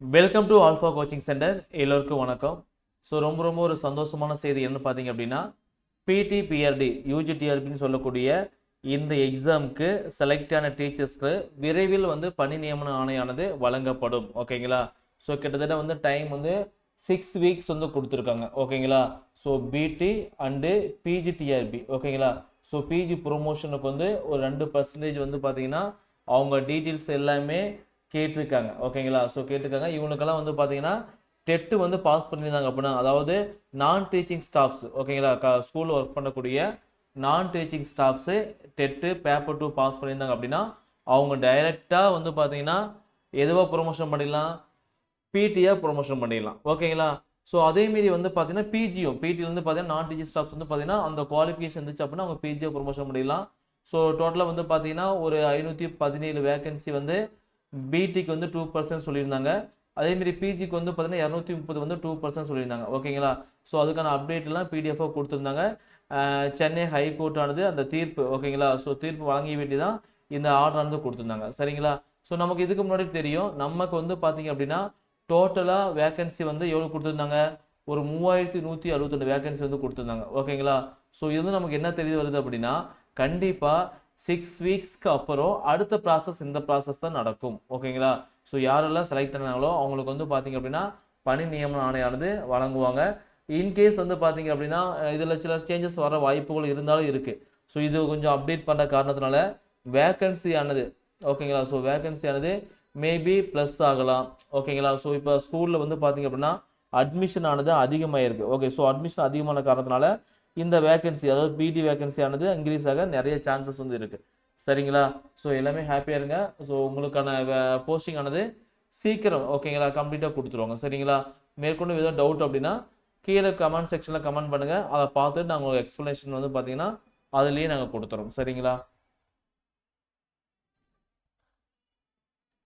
Welcome to Alpha coaching centre எல்லோருக்கும் வணக்கம். So ரொம்ப ரொம்ப ஒரு சந்தோஷமான செய்தி என்ன பார்த்தீங்க அப்படின்னா பிடி பிஆர்டி யூஜிடிஆர்பின்னு சொல்லக்கூடிய இந்த எக்ஸாமுக்கு செலக்ட் ஆன டீச்சர்ஸ்க்கு விரைவில் வந்து பணி நியமன ஆணையானது வழங்கப்படும். ஓகேங்களா ஸோ கிட்டத்தட்ட வந்து டைம் வந்து சிக்ஸ் வீக்ஸ் வந்து கொடுத்துருக்காங்க. ஓகேங்களா ஸோ பிடி அண்டு பிஜிடிஆர்பி ஓகேங்களா ஸோ பிஜி ப்ரொமோஷனுக்கு வந்து ஒரு ரெண்டு பர்சன்டேஜ் வந்து பார்த்தீங்கன்னா அவங்க டீட்டெயில்ஸ் எல்லாமே கேட்டிருக்காங்க. ஓகேங்களா ஸோ கேட்டிருக்காங்க. இவனுக்கெல்லாம் வந்து பார்த்தீங்கன்னா டெட்டு வந்து பாஸ் பண்ணியிருந்தாங்க அப்படின்னா அதாவது நான் டீச்சிங் ஸ்டாஃப்ஸ் ஓகேங்களா க ஸ்கூலில் ஒர்க் பண்ணக்கூடிய நான் teaching staffs TET paper two pass பண்ணியிருந்தாங்க அப்படின்னா அவங்க டைரெக்டாக வந்து பார்த்தீங்கன்னா எதுவாக ப்ரொமோஷன் பண்ணிடலாம்? பிடியாக ப்ரொமோஷன் பண்ணிடலாம். ஓகேங்களா ஸோ அதேமாரி வந்து பார்த்தீங்கன்னா பிஜியும் பிடியில் வந்து பார்த்தீங்கன்னா நான் டீச்சர் ஸ்டாஃப்ஸ் வந்து பார்த்தீங்கன்னா அந்த குவாலிஃபிகேஷன் இருந்துச்சு அப்படின்னா அவங்க பிஜியை ப்ரொமோஷன் பண்ணிடலாம். ஸோ டோட்டலாக வந்து பார்த்தீங்கன்னா ஒரு ஐநூற்றி பதினேழு வேகன்சி வந்து பிடிக்கு வந்து டூ பர்சன்ட் சொல்லியிருந்தாங்க. அதேமாரி பிஜிக்கு வந்து பார்த்தீங்கன்னா இரநூத்தி முப்பது வந்து டூ பர்சன்ட் சொல்லியிருந்தாங்க. ஓகேங்களா? ஸோ அதுக்கான அப்டேட்லாம் பிடிஎஃபாக கொடுத்துருந்தாங்க. சென்னை ஹைகோர்ட்டானது அந்த தீர்ப்பு ஓகேங்களா? ஸோ தீர்ப்பு வழங்கி வேண்டி தான் இந்த ஆர்டரானது கொடுத்துருந்தாங்க. சரிங்களா? ஸோ நமக்கு இதுக்கு முன்னாடி தெரியும். நமக்கு வந்து பார்த்தீங்க அப்படின்னா டோட்டலாக வேக்கன்சி வந்து எவ்வளோ கொடுத்துருந்தாங்க? ஒரு மூவாயிரத்தி நூற்றி அறுபத்தெண்டு வேக்கன்சி வந்து கொடுத்துருந்தாங்க. ஓகேங்களா? ஸோ இது வந்து நமக்கு என்ன தெரிய வருது அப்படின்னா கண்டிப்பாக சிக்ஸ் வீக்ஸ்க்கு அப்புறம் அடுத்த ப்ராசஸ் இந்த ப்ராசஸ் தான் நடக்கும். ஓகேங்களா ஸோ யாரெல்லாம் செலக்ட் ஆனாங்களோ அவங்களுக்கு வந்து பார்த்தீங்க அப்படின்னா பணி நியமன ஆணையானது வழங்குவாங்க. இன்கேஸ் வந்து பார்த்தீங்க அப்படின்னா இதில் சில சேஞ்சஸ் வர வாய்ப்புகள் இருந்தாலும் இருக்குது ஸோ இது கொஞ்சம் அப்டேட் பண்ணுற காரணத்தினால வேக்கன்சி ஆனது ஓகேங்களா ஸோ வேக்கன்சி ஆனது மேபி ப்ளஸ் ஆகலாம் ஓகேங்களா ஸோ இப்போ ஸ்கூலில் வந்து பார்த்தீங்க அப்படின்னா அட்மிஷன் ஆனது அதிகமாகிருக்கு ஓகே ஸோ அட்மிஷன் அதிகமான காரணத்தினால இந்த வேகன்சி அதாவது பிடி வேகன்சி ஆனது இன்க்ரீஸ் ஆக நிறைய சான்சஸ் வந்து இருக்குது சரிங்களா? ஸோ எல்லாமே ஹாப்பியாக இருங்க. ஸோ உங்களுக்கான போஸ்டிங் ஆனது சீக்கிரம் ஓகேங்களா கம்ப்ளீட்டாக கொடுத்துருவாங்க. சரிங்களா? மேற்கொண்டு ஏதோ டவுட் அப்படின்னா கீழே கமெண்ட் செக்ஷனில் கமெண்ட் பண்ணுங்கள் அதை பார்த்துட்டு நாங்கள் எக்ஸ்ப்ளனேஷன் வந்து பார்த்தீங்கன்னா அதுலேயே நாங்கள் கொடுத்துறோம். சரிங்களா?